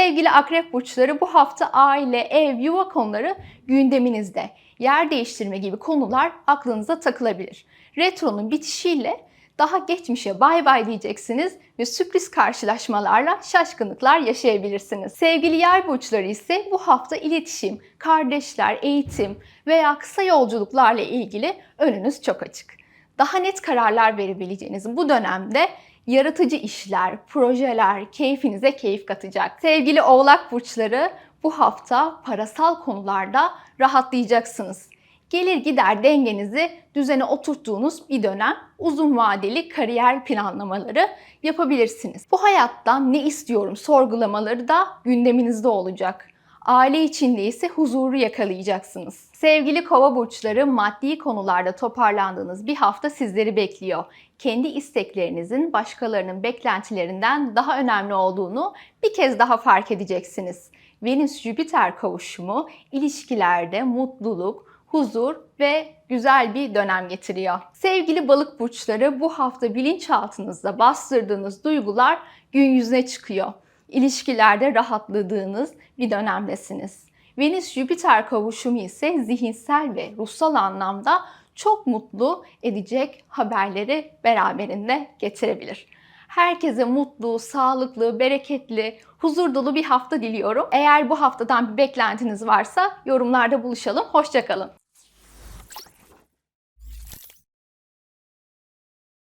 Sevgili akrep burçları bu hafta aile, ev, yuva konuları gündeminizde. Yer değiştirme gibi konular aklınıza takılabilir. Retronun bitişiyle daha geçmişe bay bay diyeceksiniz ve sürpriz karşılaşmalarla şaşkınlıklar yaşayabilirsiniz. Sevgili yay burçları ise bu hafta iletişim, kardeşler, eğitim veya kısa yolculuklarla ilgili önünüz çok açık. Daha net kararlar verebileceğiniz bu dönemde yaratıcı işler, projeler keyfinize keyif katacak. Sevgili oğlak burçları bu hafta parasal konularda rahatlayacaksınız. Gelir gider dengenizi düzene oturttuğunuz bir dönem uzun vadeli kariyer planlamaları yapabilirsiniz. Bu hayattan ne istiyorum sorgulamaları da gündeminizde olacak. Aile içinde ise huzuru yakalayacaksınız. Sevgili kova burçları maddi konularda toparlandığınız bir hafta sizleri bekliyor. Kendi isteklerinizin başkalarının beklentilerinden daha önemli olduğunu bir kez daha fark edeceksiniz. Venüs-Jüpiter kavuşumu ilişkilerde mutluluk, huzur ve güzel bir dönem getiriyor. Sevgili balık burçları bu hafta bilinçaltınızda bastırdığınız duygular gün yüzüne çıkıyor. İlişkilerde rahatladığınız bir dönemdesiniz. Venüs-Jüpiter kavuşumu ise zihinsel ve ruhsal anlamda çok mutlu edecek haberleri beraberinde getirebilir. Herkese mutlu, sağlıklı, bereketli, huzur dolu bir hafta diliyorum. Eğer bu haftadan bir beklentiniz varsa yorumlarda buluşalım. Hoşçakalın.